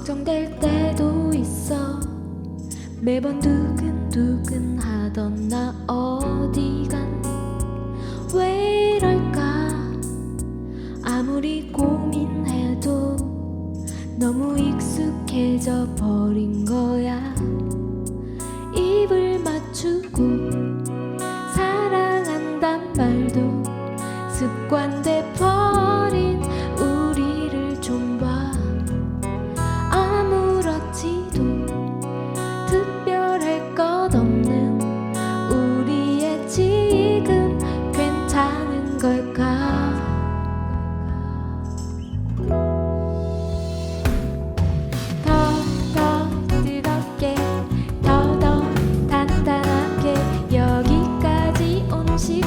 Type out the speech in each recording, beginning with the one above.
걱정될 때도 있어. 매번 두근두근 하던 나 어디간? 왜 이럴까? 아무리 고민해도 너무 익숙해져 버린 거야. 입을 맞추고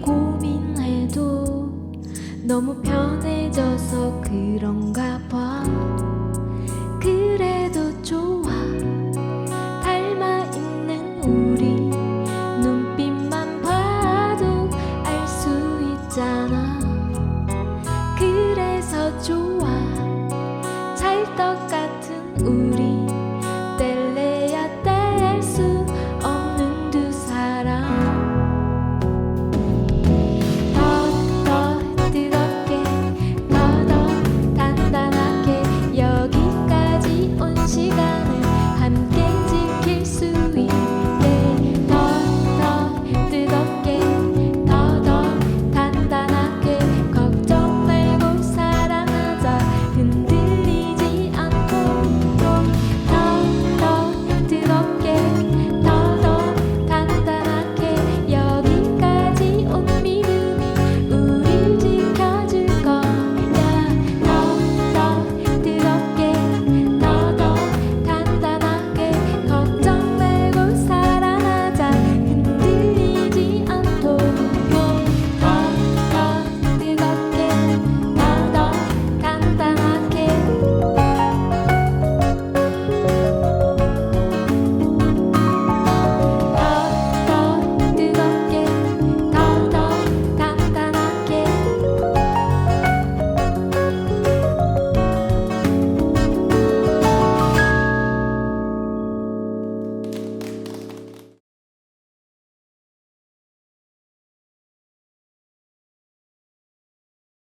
고민해도 너무 편해져서 그런가 봐. 그래도 좋아. 닮아 있는 우리 눈빛만 봐도 알 수 있잖아. 그래서 좋아. 찰떡 같은 우리